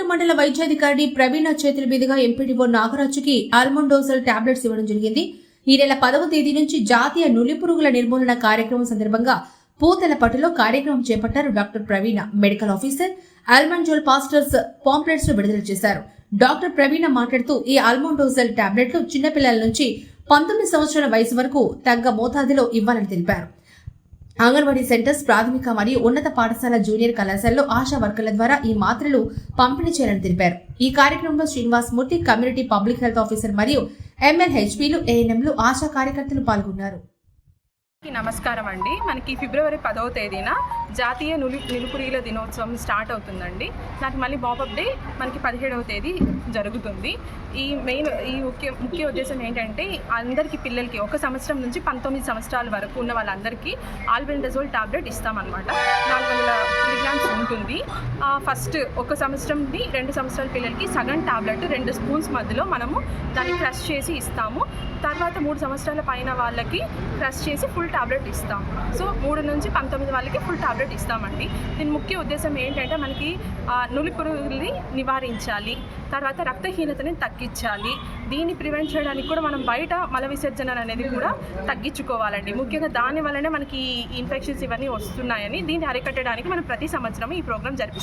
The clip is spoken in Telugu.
వైద్యాధికారి ప్రవీణ చేతుల మీదుగా ఎంపీడీఓ నాగరాజుకి ఆల్మండోజల్ టాబ్లెట్స్ ఇవ్వడం జరిగింది. ఈ నెల పదవ తేదీ నుంచి జాతీయ నులి పురుగుల నిర్మూలన కార్యక్రమం సందర్భంగా పూతలపట్టులో కార్యక్రమం చేపట్టారు డాక్టర్ ప్రవీణ. మెడికల్ ఆఫీసర్ ఆల్మంజోల్ పాస్టర్స్ పాంప్లెట్స్ను విడుదల చేశారు. డాక్టర్ ప్రవీణ మాట్లాడుతూ ఈ ఆల్మండోజల్ టాబ్లెట్లు చిన్నపిల్లల నుంచి పంతొమ్మిది సంవత్సరాల వయసు వరకు తగ్గ మోతాదులో ఇవ్వాలని తెలిపారు. అంగన్వాడీ సెంటర్స్ ప్రాథమిక మరియు ఉన్నత పాఠశాల జూనియర్ కళాశాలలో ఆశా వర్కర్ల ద్వారా ఈ మాత్రలు పంపిణీ చేయాలని తెలిపారు. ఈ కార్యక్రమంలో Srinivas Murthy community public health officer మరియు ఎంఎల్హెచ్పీలు ఏఎన్ఎంలు ఆశా కార్యకర్తలు పాల్గొన్నారు. నమస్కారం అండి. మనకి ఫిబ్రవరి పదవ తేదీన జాతీయ నులి నిలుపురీల దినోత్సవం స్టార్ట్ అవుతుందండి. నాకు మళ్ళీ బాపప్ డే మనకి పదిహేడవ తేదీ జరుగుతుంది. ఈ మెయిన్ ఈ ముఖ్య ముఖ్య ఉద్దేశం ఏంటంటే అందరికీ పిల్లలకి ఒక సంవత్సరం నుంచి పంతొమ్మిది సంవత్సరాల వరకు ఉన్న వాళ్ళందరికీ ఆల్బెండజోల్ టాబ్లెట్ ఇస్తామన్నమాట. నాలుగు వందల మిలిగ్రామ్స్ ఉంటుంది. ఫస్ట్ ఒక సంవత్సరంకి రెండు సంవత్సరాల పిల్లలకి సగం టాబ్లెట్ రెండు స్పూన్స్ మధ్యలో మనము దాన్ని క్రష్ చేసి ఇస్తాము. తర్వాత మూడు సంవత్సరాల పైన వాళ్ళకి క్రష్ చేసి ఫుల్ టాబ్లెట్ ఇస్తాం. సో మూడు నుంచి పంతొమ్మిది వాళ్ళకి ఫుల్ టాబ్లెట్ ఇస్తామండి. దీని ముఖ్య ఉద్దేశం ఏంటంటే మనకి నులి పురుగుల్ని నివారించాలి తర్వాత రక్తహీనతని తగ్గించాలి. దీన్ని ప్రివెంట్ చేయడానికి కూడా మనం బయట మల విసర్జన అనేది కూడా తగ్గించుకోవాలండి. ముఖ్యంగా దాని వల్లనే మనకి ఈ ఇన్ఫెక్షన్స్ ఇవన్నీ వస్తున్నాయని దీన్ని అరికట్టడానికి మనం ప్రతి సంవత్సరం ఈ ప్రోగ్రామ్ జరిపిస్తాం